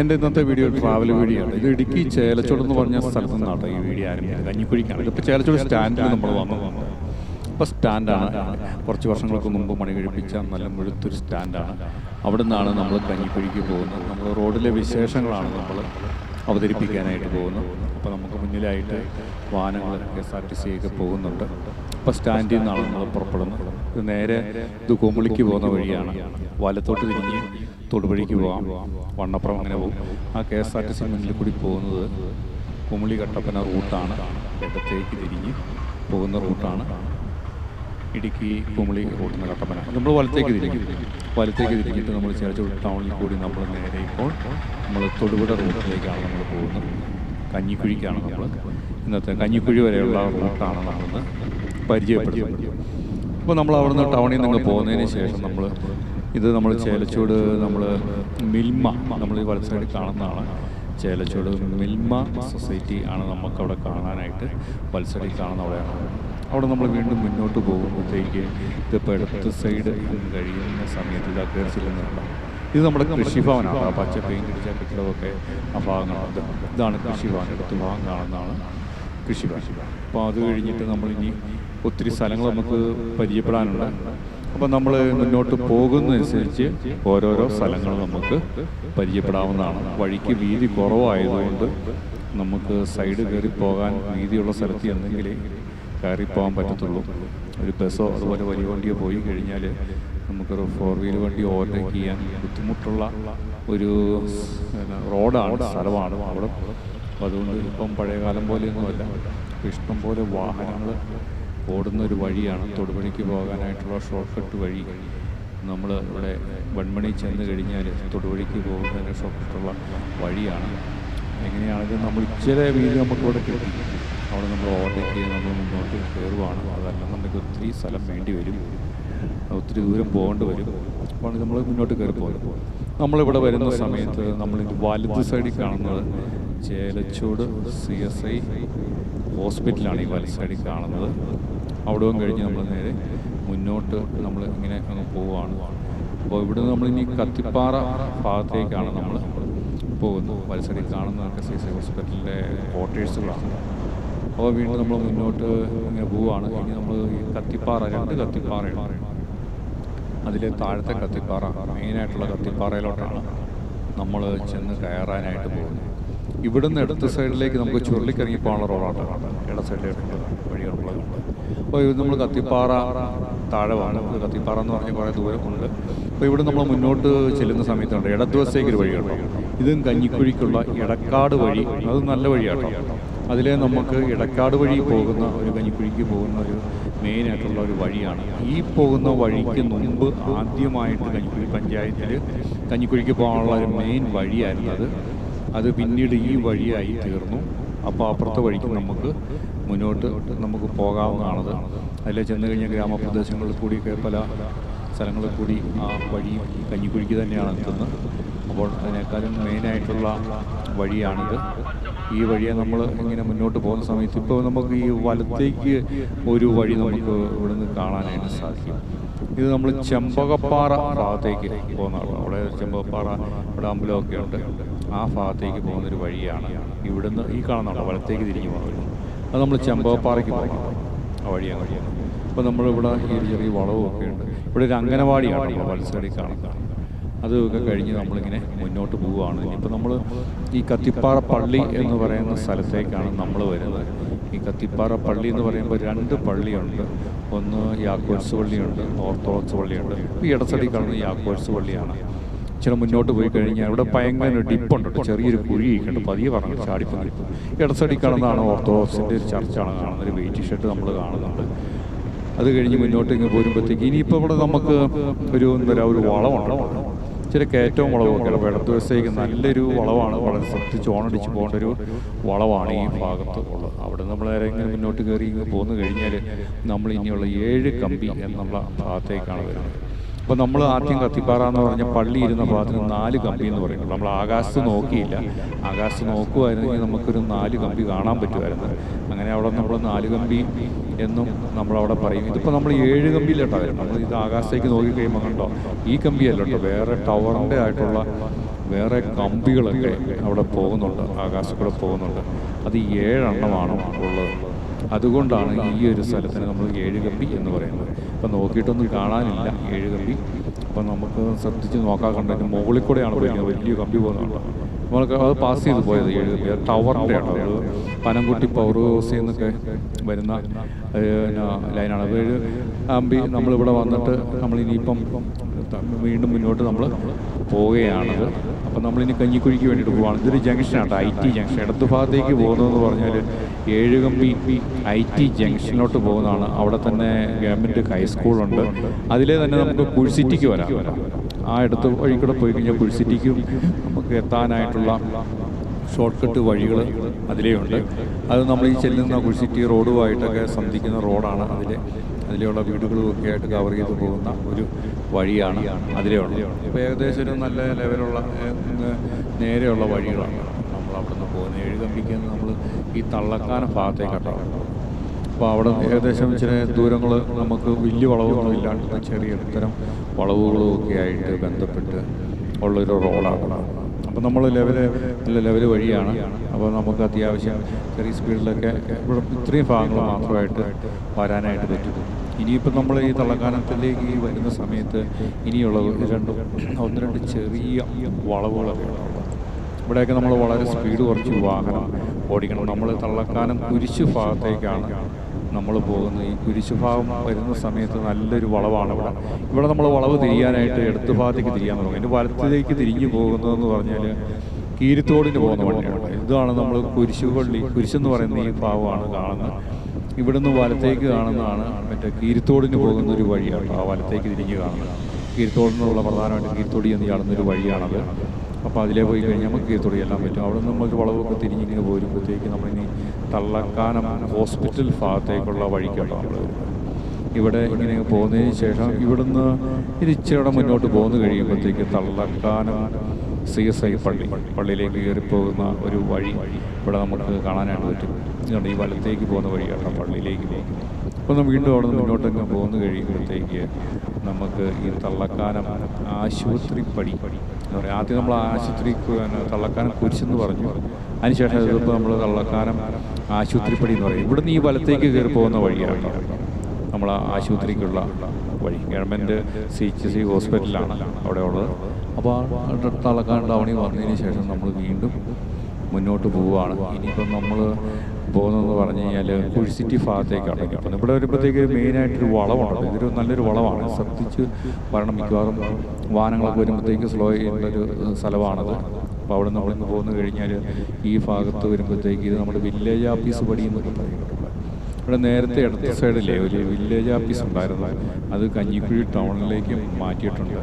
എന്റെ ഇന്നത്തെ video travel video ആണ്. ഇത് ഇടുക്കി ചേലച്ചോട് എന്ന് പറഞ്ഞ സ്ഥലത്ത് നിന്നാണ് ഈ വീഡിയോ ആരംഭിക്കുന്നത് കഞ്ഞിക്കുഴിക്കാണ്. ഇതിപ്പോൾ ചേലച്ചോട് സ്റ്റാൻഡിൽ നമ്മൾ വന്നു ഇപ്പോൾ സ്റ്റാൻഡാണ്. കുറച്ച് വർഷങ്ങൾക്ക് മുമ്പ് മണി കഴിപ്പിച്ച നല്ല മുഴുത്തൊരു സ്റ്റാൻഡാണ്. അവിടെ നിന്നാണ് നമ്മൾ കഞ്ഞിക്കുഴിക്ക് പോകുന്നത്. നമ്മൾ റോഡിലെ വിശേഷങ്ങളാണ് നമ്മൾ അവതരിപ്പിക്കാനായിട്ട് പോകുന്നത്. അപ്പോൾ നമുക്ക് മുന്നിലായിട്ട് വാഹനങ്ങൾ K S R T C ഒക്കെ പോകുന്നുണ്ട്. ഇപ്പോൾ സ്റ്റാൻഡിൽ നിന്നാണ് നമ്മൾ പുറപ്പെടുന്നത്. ഇത് നേരെ ഇത് കുമ്പളിക്ക് പോകുന്ന വഴിയാണ്. വലത്തോട്ട് തിരിഞ്ഞ് തൊടുവഴിക്ക് പോകാം വണ്ണപ്പുറം അങ്ങനെ പോകും. ആ K S R T C മുന്നിൽ കൂടി പോകുന്നത് കുമളി കട്ടപ്പന റൂട്ടാണ്. ഇടത്തേക്ക് തിരിഞ്ഞ് പോകുന്ന റൂട്ടാണ്. ഇടുക്കി കുമളി റൂട്ടിൽ നിന്ന് കട്ടപ്പന. നമ്മൾ വലത്തേക്ക് തിരിക്കും വലത്തേക്ക് തിരിഞ്ഞിട്ട് നമ്മൾ ചേർച്ചോട് ടൗണിൽ കൂടി നമ്മൾ നേരെ ഇപ്പോൾ നമ്മൾ തൊടുപുഴ റൂട്ടിലേക്കാണ് നമ്മൾ പോകുന്നത്. കഞ്ഞിക്കുഴിക്കാണ് നമ്മൾ. ഇന്നത്തെ കഞ്ഞിക്കുഴി വരെയുള്ള റൂട്ടാണ് നമ്മളിന്ന് പരിചയപ്പെടുത്തുന്നത് അപ്പോൾ നമ്മൾ അവിടുന്ന് ടൗണിൽ നിന്ന് പോകുന്നതിന് ശേഷം നമ്മൾ ഇത് നമ്മൾ ചേലച്ചൂട് നമ്മൾ മിൽമ നമ്മൾ ഈ വലത് സൈഡിൽ കാണുന്നതാണ്. ചേലച്ചൂട് മിൽമ സൊസൈറ്റി ആണ് നമുക്കവിടെ കാണാനായിട്ട് വലത് സൈഡിൽ കാണുന്ന അവിടെയാണ്. അവിടെ നമ്മൾ വീണ്ടും മുന്നോട്ട് പോകുമ്പോഴത്തേക്ക് ഇതിപ്പോൾ ഇടത്ത് സൈഡ് കഴിയുന്ന സമയത്ത് ഇത് കയറി ചെല്ലുന്നുണ്ട് ഇത് നമ്മുടെ കൃഷിഭവനാണ് ആ പച്ച പെയിന്റ് അടിച്ച കെട്ടിടമൊക്കെ ആ ഭാഗങ്ങളാണ്. ഇത് ഇതാണ് കൃഷിഭവൻ ഇടത്ത് ഭാഗം കാണുന്നതാണ്. കൃഷിഭവൻ അപ്പോൾ അത് കഴിഞ്ഞിട്ട് നമ്മളിനി ഒത്തിരി സ്ഥലങ്ങൾ നമുക്ക് പരിചയപ്പെടാനുണ്ട് അപ്പം നമ്മൾ മുന്നോട്ട് പോകുന്നതനുസരിച്ച് ഓരോരോ സ്ഥലങ്ങൾ നമുക്ക് പരിചയപ്പെടാവുന്നതാണ്. വഴിക്ക് വീതി കുറവായതുകൊണ്ട് നമുക്ക് സൈഡ് കയറി പോകാൻ വീതിയുള്ള സ്ഥലത്ത് എന്തെങ്കിലേ കയറി പോകാൻ പറ്റത്തുള്ളൂ. ഒരു ബസ്സോ അതുപോലെ വലിയ വണ്ടിയോ പോയി കഴിഞ്ഞാൽ നമുക്കൊരു ഫോർ വീലർ വണ്ടി ഓവർടേക്ക് ചെയ്യാൻ ബുദ്ധിമുട്ടുള്ള ഒരു റോഡാണ് സ്ഥലമാണ്. അവിടെ അപ്പോൾ അതുകൊണ്ട് ഇപ്പം പഴയ കാലം പോലെയൊന്നുമല്ല. ഇപ്പം ഇഷ്ടം പോലെ വാഹനങ്ങൾ ഓടുന്ന ഒരു വഴിയാണ് തൊടുപണിക്ക് പോകാനായിട്ടുള്ള ഷോർട്ട് കട്ട് വഴി. നമ്മൾ ഇവിടെ വൺമണി ചെന്ന് കഴിഞ്ഞാൽ തൊടുപുഴയ്ക്ക് പോകുന്നതിന് ഷോർട്ട് കട്ടുള്ള വഴിയാണ്. എങ്ങനെയാണെങ്കിലും നമ്മൾ ഇച്ചിരി വീതി നമുക്കിവിടെ കിട്ടി. അവിടെ നമ്മൾ ഓവർടേക്ക് ചെയ്ത് നമ്മൾ മുന്നോട്ട് കയറുവാണ് അതല്ലെന്നുണ്ടെങ്കിൽ ഒത്തിരി സ്ഥലം വേണ്ടി വരും. ഒത്തിരി ദൂരം പോകേണ്ടി വരും. അപ്പോൾ നമ്മൾ മുന്നോട്ട് കയറി പോകുന്നത് നമ്മളിവിടെ വരുന്ന സമയത്ത് നമ്മൾ വലത് സൈഡിൽ കാണുന്നത് ചേലച്ചൂട് സി എസ് ഐ ഹോസ്പിറ്റലാണ് ഈ വലത് സൈഡിൽ കാണുന്നത്. അവിടവും കഴിഞ്ഞ് നമ്മൾ നേരെ മുന്നോട്ട് നമ്മൾ ഇങ്ങനെ അങ്ങ് പോവുകയാണ് അപ്പോൾ ഇവിടെ നമ്മൾ ഇനി കത്തിപ്പാറ ഭാഗത്തേക്കാണ് നമ്മൾ പോകുന്നത്. വലത് കാണുന്നതൊക്കെ സി എസ് ഐ ഹോസ്പിറ്റലിന്റെ ക്വാർട്ടേഴ്സുകളാണ്. അപ്പോൾ വീണ്ടും നമ്മൾ മുന്നോട്ട് ഇങ്ങനെ പോവുകയാണ് ഇനി നമ്മൾ ഈ കത്തിപ്പാറ രണ്ട് കത്തിപ്പാറയാണ് അതിലെ താഴത്തെ കത്തിപ്പാറ മെയിനായിട്ടുള്ള കത്തിപ്പാറയിലോട്ടാണ് നമ്മൾ ചെന്ന് കയറാനായിട്ട് പോകുന്നത്. ഇവിടുന്ന് ഇടത്ത് സൈഡിലേക്ക് നമുക്ക് ചുരുളിക്കിറങ്ങി പോകാനുള്ള റോഡാണ്. ഇട സൈഡിലേക്ക് വഴികളുള്ളത്. അപ്പോൾ ഇത് നമ്മൾ കത്തിപ്പാറ താഴെ വന്നു കത്തിപ്പാറ എന്ന് പറഞ്ഞ് കുറേ ദൂരമുണ്ട്. അപ്പോൾ ഇവിടെ നമ്മൾ മുന്നോട്ട് ചെല്ലുന്ന സമയത്തുണ്ട്. ഇടതുവശത്തേക്ക് ഒരു വഴിയുണ്ട് ഇതും കഞ്ഞിക്കുഴിക്കുള്ള ഇടക്കാട് വഴി. അത് നല്ല വഴിയാണ് അതിലെ നമുക്ക് ഇടക്കാട് വഴി പോകുന്ന ഒരു കഞ്ഞിക്കുഴിക്ക് പോകുന്ന ഒരു മെയിനായിട്ടുള്ള ഒരു വഴിയാണ്. ഈ പോകുന്ന വഴിക്ക് മുൻപ് ആദ്യമായിട്ട് കഞ്ഞിക്കുഴി പഞ്ചായത്തിൽ കഞ്ഞിക്കുഴിക്ക് പോകാനുള്ള ഒരു മെയിൻ വഴിയായിരുന്നു അത് അത് പിന്നീട് ഈ വഴിയായി തീർന്നു. അപ്പോൾ അപ്പുറത്തെ വഴിക്ക് നമുക്ക് മുന്നോട്ട് നമുക്ക് പോകാവുന്നതാണത്. അതിൽ ചെന്ന് കഴിഞ്ഞ ഗ്രാമപ്രദേശങ്ങളിൽ കൂടി പല സ്ഥലങ്ങളിൽ കൂടി ആ വഴി കഞ്ഞിക്കുഴിക്ക് തന്നെയാണ് എത്തുന്നത്. അപ്പോൾ അതിനേക്കാളും മെയിനായിട്ടുള്ള വഴിയാണിത്. ഈ വഴിയെ നമ്മൾ ഇങ്ങനെ മുന്നോട്ട് പോകുന്ന സമയത്ത് ഇപ്പോൾ നമുക്ക് ഈ വലത്തേക്ക് ഒരു വഴി നമുക്ക് ഇവിടുന്ന് കാണാനായിട്ട് സാധിക്കും. ഇത് നമ്മൾ ചെമ്പകപ്പാറ ഭാഗത്തേക്ക് പോകുന്നതാണ്. അവിടെ ചെമ്പകപ്പാറ ഇവിടെ അമ്പലമൊക്കെ ഉണ്ട്. ആ ഭാഗത്തേക്ക് പോകുന്നൊരു വഴിയാണ് ഇവിടുന്ന് ഈ കാണുന്നുണ്ടോ വലത്തേക്ക് തിരിഞ്ഞു പോകുന്നത് അത് നമ്മൾ ചെമ്പകപ്പാറയ്ക്ക് പോകണം ആ വഴിയാണ് വഴിയാണ് അപ്പോൾ നമ്മളിവിടെ ഈ ചെറിയ വളവുമൊക്കെ ഉണ്ട്. ഇവിടെ ഒരു അംഗനവാടിയാണ് നമ്മൾ വലസൈഡിൽ കാണുന്നത്. അതൊക്കെ കഴിഞ്ഞ് നമ്മളിങ്ങനെ മുന്നോട്ട് പോവുകയാണ്. ഇപ്പോൾ നമ്മൾ ഈ കത്തിപ്പാറ പള്ളി എന്ന് പറയുന്ന സ്ഥലത്തേക്കാണ് നമ്മൾ വരുന്നത്. ഈ കത്തിപ്പാറ പള്ളി എന്ന് പറയുമ്പോൾ രണ്ട് പള്ളിയുണ്ട്. ഒന്ന് യാക്കോത്സ് പള്ളിയുണ്ട് ഓർത്തഡോക്സ് പള്ളിയുണ്ട്. ഈ ഇടസടി കാണുന്ന യാക്കോത്സ് പള്ളിയാണ്. ഇച്ചിരി മുന്നോട്ട് പോയി കഴിഞ്ഞാൽ ഇവിടെ ഭയങ്കര ഡിപ്പുണ്ട്. കേട്ടോ. ചെറിയൊരു കുഴി കണ്ട് പതിയെ പറഞ്ഞു ചാടിപ്പോയി ഇടസടി കാണുന്നതാണ് ഓർത്തഡോക്സിന്റെ ഒരു ചർച്ചാണ് കാണുന്നത്. ഒരു വെയിറ്റ് ഷർട്ട് നമ്മൾ കാണുന്നുണ്ട്. അത് കഴിഞ്ഞ് മുന്നോട്ട് ഇങ്ങ് പോരുമ്പോഴത്തേക്ക് ഇനിയിപ്പോൾ ഇവിടെ നമുക്ക് ഒരു എന്താ ഒരു വളമുണ്ട് ചില കയറ്റവും വളവൊക്കെ അപ്പോൾ ഇടത്ത് ദിവസത്തേക്ക് നല്ലൊരു വളവാണ്. വളരെ ശ്രദ്ധിച്ച് ഓണടിച്ച് പോകേണ്ട ഒരു വളവാണ് ഈ ഭാഗത്ത് ഉള്ളത്. അവിടെ നമ്മൾ ഇങ്ങനെ മുന്നോട്ട് കയറി ഇങ്ങ് പോന്നു കഴിഞ്ഞാൽ നമ്മൾ ഇനിയുള്ള ഏഴ് കമ്പി എന്നുള്ള ഭാഗത്തേക്കാണ് വരുന്നത്. അപ്പോൾ നമ്മൾ ആദ്യം കത്തിപ്പാറ എന്ന് പറഞ്ഞ പള്ളി ഇരുന്ന ഭാഗത്തിന് നാല് കമ്പി എന്ന് പറയുന്നത് നമ്മൾ ആകാശത്ത് നോക്കിയില്ല. ആകാശത്ത് നോക്കുമായിരുന്നെങ്കിൽ നമുക്കൊരു നാല് കമ്പി കാണാൻ പറ്റുമായിരുന്നു. അങ്ങനെ അവിടെ നമ്മൾ നാല് കമ്പി എന്നും നമ്മളവിടെ പറയും. ഇതിപ്പോൾ നമ്മൾ ഏഴ് കമ്പിയിലട്ടോ നമ്മൾ ഇത് ആകാശത്തേക്ക് നോക്കി കഴിയുമ്പോൾ കണ്ടോ? ഈ കമ്പിയല്ല വേറെ ടവറിന്റെ ആയിട്ടുള്ള വേറെ കമ്പികളൊക്കെ അവിടെ പോകുന്നുണ്ട്. ആകാശക്കൂടെ പോകുന്നുണ്ട്. അത് ഏഴെണ്ണമാണ് ഉള്ളത്. അതുകൊണ്ടാണ് ഈ ഒരു സ്ഥലത്തിന് നമ്മൾ ഏഴുകപ്പി എന്ന് പറയുന്നത്. അപ്പം നോക്കിയിട്ടൊന്നും കാണാനില്ല ഏഴുകപ്പി. അപ്പം നമുക്ക് ശ്രദ്ധിച്ച് നോക്കാൻ കണ്ടതിന് മുകളിൽ കൂടെയാണ് വലിയ വലിയ കമ്പി പോകുന്നുണ്ട് നമ്മൾക്ക് അത് പാസ് ചെയ്ത് പോയത് ഏഴുകപ്പി. ടവറിന്റെ ആണ് അത് പനംകുട്ടി പവർ ഹൗസിൽ നിന്നൊക്കെ വരുന്ന ലൈനാണ്. അത് ഏഴ് കമ്പി നമ്മളിവിടെ വന്നിട്ട് നമ്മൾ ഇനിയിപ്പം വീണ്ടും മുന്നോട്ട് നമ്മൾ പോവുകയാണത് അപ്പം നമ്മളിനി കഞ്ഞിക്കുഴിക്ക് വേണ്ടിയിട്ട് പോവാണ്. ഇതൊരു ജംഗ്ഷനാണ് ഐ ടി ജംഗ്ഷൻ ഇടത്ത് ഭാഗത്തേക്ക് പോകുന്നതെന്ന് പറഞ്ഞാൽ ഏഴുകമ്പി ഐ ടി ജംഗ്ഷനിലോട്ട് പോകുന്നതാണ്. അവിടെ തന്നെ ഗവൺമെന്റ് ഹൈസ്കൂളുണ്ട് അതിലെ തന്നെ നമുക്ക് കുഴിസിറ്റിക്ക് വരാം. ആ ഇടത്ത് വഴി കൂടെ പോയി കഴിഞ്ഞാൽ കുഴിസിറ്റിക്കും നമുക്ക് എത്താനായിട്ടുള്ള ഷോർട്ട് കട്ട് വഴികൾ അതിലേ ഉണ്ട് അത് നമ്മൾ ഈ ചെല്ലുന്ന കുഴിസിറ്റി റോഡുമായിട്ടൊക്കെ സന്ധിക്കുന്ന റോഡാണ് അതിലെ. അതിലെയുള്ള വീടുകളും ഒക്കെ ആയിട്ട് കവർ ചെയ്ത് പോകുന്ന ഒരു വഴിയാണ് അതിലെയുള്ളത് ഇപ്പോൾ ഏകദേശം ഒരു നല്ല ലെവലുള്ള നേരെയുള്ള വഴികളാണ് നമ്മൾ അവിടെ നിന്ന് പോകുന്നത്. എഴുകമ്പിക്ക് നമ്മൾ ഈ തള്ളക്കാന ഭാഗത്തേക്കാട്ടോ. അപ്പോൾ അവിടെ ഏകദേശം ചില ദൂരങ്ങൾ നമുക്ക് വലിയ വളവുകളും ഇല്ലാണ്ട് ചെറിയ ഇത്തരം വളവുകളും ഒക്കെ ആയിട്ട് ബന്ധപ്പെട്ട് ഉള്ളൊരു റോഡാണ്. അപ്പോൾ നമ്മൾ ലെവൽ നല്ല ലെവൽ വഴിയാണ്. അപ്പോൾ നമുക്ക് അത്യാവശ്യം ചെറിയ സ്പീഡിലൊക്കെ ഇവിടെ ഇത്രയും ഭാഗങ്ങൾ മാത്രമായിട്ട് വരാനായിട്ട് പറ്റും. ഇനിയിപ്പോൾ നമ്മൾ ഈ തള്ളക്കാനത്തിലേക്ക് ഈ വരുന്ന സമയത്ത് ഇനിയുള്ള രണ്ട് ഒന്ന് രണ്ട് ചെറിയ വളവുകളൊക്കെ ഇവിടെയൊക്കെ നമ്മൾ വളരെ സ്പീഡ് കുറച്ച് വാഹനം ഓടിക്കണം. നമ്മൾ തള്ളക്കാനം കുരിശു ഭാഗത്തേക്കാണ് നമ്മൾ പോകുന്നത്. ഈ കുരിശു ഭാഗം വരുന്ന സമയത്ത് നല്ലൊരു വളവാണ് ഇവിടെ. ഇവിടെ നമ്മൾ വളവ് തിരിയാനായിട്ട് ഇടത്ത് ഭാഗത്തേക്ക് തിരിയാൻ തുടങ്ങും. അതിന്റെ വലത്തിലേക്ക് തിരിഞ്ഞു പോകുന്നതെന്ന് പറഞ്ഞാൽ കീരിത്തോടിന് പോകുന്ന വണ്ടിയാണ്. ഇതാണ് നമ്മൾ കുരിശുപള്ളി കുരിശെന്ന് പറയുന്ന ഈ ഭാഗമാണ് കാണുന്നത്. ഇവിടുന്ന് വലത്തേക്ക് കാണുന്നതാണ് മറ്റേ കീരിത്തോടിന് പോകുന്ന ഒരു വഴിയാണ് ആ വലത്തേക്ക് തിരിഞ്ഞ് കാണുന്നത്. കീരിത്തോടിനുള്ള പ്രധാനമായിട്ട് കീരിത്തോടി എന്ന് കാണുന്നൊരു വഴിയാണത്. അപ്പോൾ അതിലേ പോയി കഴിഞ്ഞാൽ നമുക്ക് കീർത്തോടി എല്ലാം പറ്റും. അവിടെ നിന്ന് നമുക്ക് വളവൊക്കെ തിരിഞ്ഞിങ്ങനെ പോരുമ്പോഴത്തേക്ക് നമ്മളിനി തള്ളക്കാനം ഹോസ്പിറ്റൽ ഭാഗത്തേക്കുള്ള വഴിക്കാണ് നമ്മൾ ഇവിടെ ഇങ്ങനെ പോകുന്നതിന് ശേഷം ഇവിടുന്ന് ഇരിച്ചിടെ മുന്നോട്ട് പോകുന്നു കഴിയുമ്പോഴത്തേക്ക് തള്ളക്കാനം സി എസ് ഐ പള്ളി പള്ളിയിലേക്ക് കയറിപ്പോകുന്ന ഒരു വഴി ഇവിടെ നമുക്ക് കാണാനായിട്ട് പറ്റും. ഈ വലത്തേക്ക് പോകുന്ന വഴിയാണ് പള്ളിയിലേക്ക് പോകുന്നത്. അപ്പോൾ നമ്മൾ വീണ്ടും അവിടെ നിന്ന് മുന്നോട്ടങ്ങ് പോകുന്നു കഴിയുമ്പോഴത്തേക്ക് നമുക്ക് ഈ തള്ളക്കാനം ആശുപത്രി പടി എന്ന് പറയുക ആദ്യം നമ്മൾ ആശുപത്രി തള്ളക്കാനം കുരിശെന്ന് പറഞ്ഞു. അതിനുശേഷം ഇതിപ്പോൾ നമ്മൾ തള്ളക്കാനം ആശുപത്രിപ്പടി എന്ന് പറയും. ഇവിടുന്ന് ഈ വലത്തേക്ക് കയറി പോകുന്ന വഴിയാണ് നമ്മൾ ആശുപത്രിക്കുള്ള വഴി. ഗവൺമെന്റ് സി എച്ച് സി ഹോസ്പിറ്റലാണ് അവിടെ ഉള്ളത് അപ്പോൾ ആ തള്ളക്കാനം ടൗണിൽ വന്നതിന് ശേഷം നമ്മൾ വീണ്ടും മുന്നോട്ട് പോവുകയാണ്. ഇനിയിപ്പം നമ്മൾ പോകുന്നതെന്ന് പറഞ്ഞു കഴിഞ്ഞാൽ കുഴിസിറ്റി ഭാഗത്തേക്കാണ് അപ്പം ഇവിടെ വരുമ്പോഴത്തേക്ക് മെയിനായിട്ടൊരു വളവുണ്ട് ഇതൊരു നല്ലൊരു വളവാണ്. ശ്രദ്ധിച്ച് വരണം. മിക്കവാറും വാഹനങ്ങളൊക്കെ വരുമ്പോഴത്തേക്ക് സ്ലോ ചെയ്യുന്നൊരു സ്ഥലമാണത്. അപ്പോൾ അവിടെ നമ്മൾ നിന്ന് പോന്നു കഴിഞ്ഞാൽ ഈ ഭാഗത്ത് വരുമ്പോഴത്തേക്ക് ഇത് നമ്മുടെ വില്ലേജ് ഓഫീസ് പടി എന്നൊക്കെ പറയുന്നുണ്ട് ഇവിടെ നേരത്തെ ഇടത്ത സൈഡിലെ ഒരു വില്ലേജ് ഓഫീസ് ഉണ്ടായിരുന്നു. അത് കഞ്ഞിക്കുഴി ടൗണിലേക്ക് മാറ്റിയിട്ടുണ്ട്.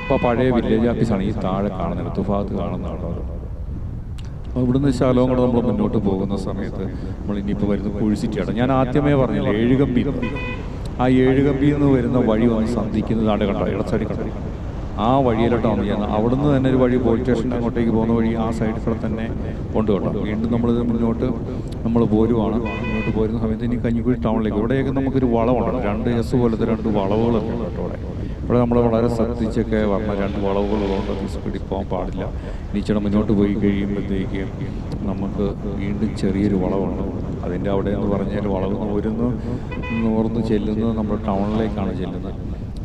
അപ്പോൾ പഴയ വില്ലേജ് ഓഫീസാണ് ഈ താഴെ കാണുന്നത് തുഫാത്ത് കാണുന്നതാണ് അത്. ഇവിടുന്ന് ശാലവും കൂടെ നമ്മൾ മുന്നോട്ട് പോകുന്ന സമയത്ത് നമ്മൾ ഇനിയിപ്പോൾ വരുന്ന കുഴിച്ചിട്ടാണ് ഞാൻ ആദ്യമേ പറഞ്ഞില്ല ഏഴുകമ്പി. ആ ഏഴുകമ്പി എന്ന് വരുന്ന വഴി വന്ന് സന്ധിക്കുന്നതാണ് കണ്ടോ ഇടച്ചടി കണ്ടോ ആ വഴിയിലോട്ട് വന്നു ചെയ്യുന്നത് അവിടുന്ന് തന്നെ ഒരു വഴി പോലീസ് സ്റ്റേഷൻ അങ്ങോട്ടേക്ക് പോകുന്ന വഴി ആ സൈഡിൽ കൂടെ തന്നെ കൊണ്ടുപോകണം. വീണ്ടും നമ്മളിത് മുന്നോട്ട് നമ്മൾ പോരുവാണ്. മുന്നോട്ട് പോരുന്ന സമയത്ത് ഇനി കഞ്ഞിക്കുഴി ടൗണിലേക്ക്. ഇവിടെയൊക്കെ നമുക്കൊരു വളവുണ്ട് രണ്ട് എസ് പോലത്തെ രണ്ട് വളവുകളൊക്കെ ഉണ്ട് കേട്ടോ ഇവിടെ നമ്മൾ വളരെ ശ്രദ്ധിച്ചൊക്കെ വന്ന രണ്ട് വളവുകളുള്ളതുകൊണ്ട് അത് സ്പീഡിൽ പോകാൻ പാടില്ല ഇനിച്ചിടെ മുന്നോട്ട് പോയി കഴിയുമ്പോഴത്തേക്ക് നമുക്ക് വീണ്ടും ചെറിയൊരു വളവാണ്. അതിന്റെ അവിടെ എന്ന് പറഞ്ഞാൽ വളവ് നൂരുന്ന് നൂർന്ന് ചെല്ലുന്നത് നമ്മൾ ടൗണിലേക്കാണ് ചെല്ലുന്നത്.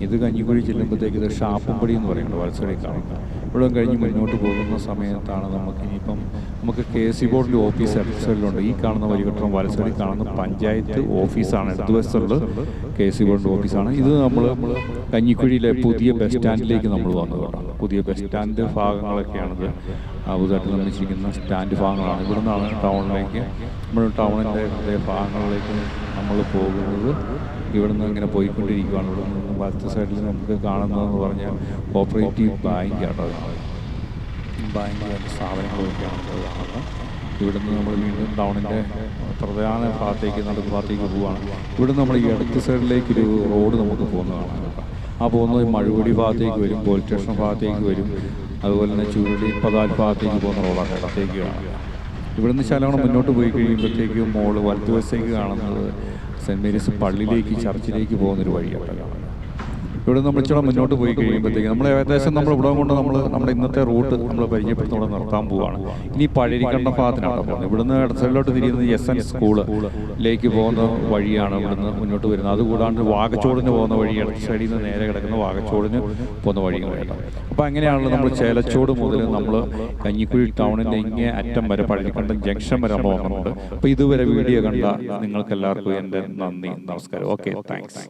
ഇത് കഞ്ഞിക്കുഴി ചെല്ലുമ്പോഴത്തേക്ക് ഇത് ഷാപ്പുംപടി എന്ന് പറയുന്നത് വലസടി കാണുന്നത്. ഇവിടെ കഴിഞ്ഞ് മുന്നോട്ട് പോകുന്ന സമയത്താണ് നമുക്ക് ഇനിയിപ്പം നമുക്ക് കെ സി ബോർഡിന്റെ ഓഫീസ് അടുത്തുണ്ട് ഈ കാണുന്ന വരികട്ടം വലസടി കാണുന്ന പഞ്ചായത്ത് ഓഫീസാണ് ഇടതുവശത്തുള്ള കെ സി ബോർഡിന്റെ ഓഫീസാണ്. ഇത് നമ്മൾ കഞ്ഞിക്കുഴിയിലെ പുതിയ ബസ് സ്റ്റാൻഡിലേക്ക് നമ്മൾ വന്നതാണ്. പുതിയ ബസ് സ്റ്റാൻഡ് ഭാഗങ്ങളൊക്കെയാണിത്. പുതുതായിട്ട് നിർമ്മിച്ചിരിക്കുന്ന സ്റ്റാൻഡ് ഭാഗങ്ങളാണ്. ഇവിടുന്നാണ് ടൗണിലേക്ക് നമ്മൾ ടൗണിന്റെ ഭാഗങ്ങളിലേക്ക് നമ്മൾ പോകുന്നത്. ഇവിടുന്ന് ഇങ്ങനെ പോയിക്കൊണ്ടിരിക്കുകയാണ് ഇവിടെ നിന്ന് വലത്ത് സൈഡിൽ നമുക്ക് കാണുന്നതെന്ന് പറഞ്ഞാൽ കോപ്പറേറ്റീവ് ബാങ്ക് ആട്ടോ ബാങ്ക് സ്ഥാപനങ്ങളൊക്കെയാണ് കാണുന്നത് ഇവിടുന്ന് നമ്മൾ വീണ്ടും ടൗണിന്റെ പ്രധാന ഭാഗത്തേക്ക് നടുക്ക് ഭാഗത്തേക്ക് പോവുകയാണ് ഇവിടുന്ന് നമ്മൾ ഈ ഇടത്ത് സൈഡിലേക്കൊരു റോഡ് നമുക്ക് പോകുന്നതാണ് ആ പോകുന്നത് മഴുപടി ഭാഗത്തേക്ക് വരും പോലീസ് സ്റ്റേഷൻ ഭാഗത്തേക്ക് വരും. അതുപോലെ തന്നെ ചുരുളി പതാൽ ഭാഗത്തേക്ക് പോകുന്ന റോഡാണ് ഇടത്തേക്ക് കാണുന്നത് ഇവിടുന്ന് ശലവണം മുന്നോട്ട് പോയി കഴിയുമ്പോഴത്തേക്കും മോൾ വലതുവശത്തേക്ക് കാണുന്നത് സെന്റ് മേരീസ് പള്ളിയിലേക്ക് ചർച്ചിലേക്ക് പോകുന്നൊരു വഴിയാണ് കാണുന്നത് ഇവിടെ നമ്മൾ ഇച്ചിരി മുന്നോട്ട് പോയി കഴിയുമ്പോഴത്തേക്ക് നമ്മൾ ഏകദേശം നമ്മൾ ഇവിടെ കൊണ്ട് നമ്മൾ നമ്മുടെ ഇന്നത്തെ റൂട്ട് നമ്മൾ പരിചയപ്പെടുത്തി നിർത്താൻ പോവാണ്. ഇനി പഴരിക്കണ്ട ഭാഗത്തിനാണ് പോകുന്നത് ഇവിടുന്ന് ഇടത് സൈഡിലോട്ട് തിരിയുന്നത് എസ് എൻ സ്കൂളിലേക്ക് പോകുന്ന വഴിയാണ് ഇവിടുന്ന് മുന്നോട്ട് വരുന്നത്. അതുകൂടാണ്ട് വാഗച്ചോടിന് പോകുന്ന വഴി ഇടത് സൈഡിൽ നിന്ന് നേരെ കിടക്കുന്ന വാഗച്ചോടിന് പോകുന്ന വഴിയും കേട്ടോ അപ്പോൾ അങ്ങനെയാണല്ലോ നമ്മൾ ചേലച്ചോട് മുതൽ നമ്മൾ കഞ്ഞിക്കുഴി ടൗണിന്റെ ഇങ്ങേ അറ്റം വരെ പഴരിക്കണ്ടം ജംഗ്ഷൻ വരെ വന്നിട്ടുണ്ട്. അപ്പോൾ ഇതുവരെ വീഡിയോ കണ്ട നിങ്ങൾക്ക് എല്ലാവർക്കും എന്റെ നന്ദി നമസ്കാരം. Okay thanks.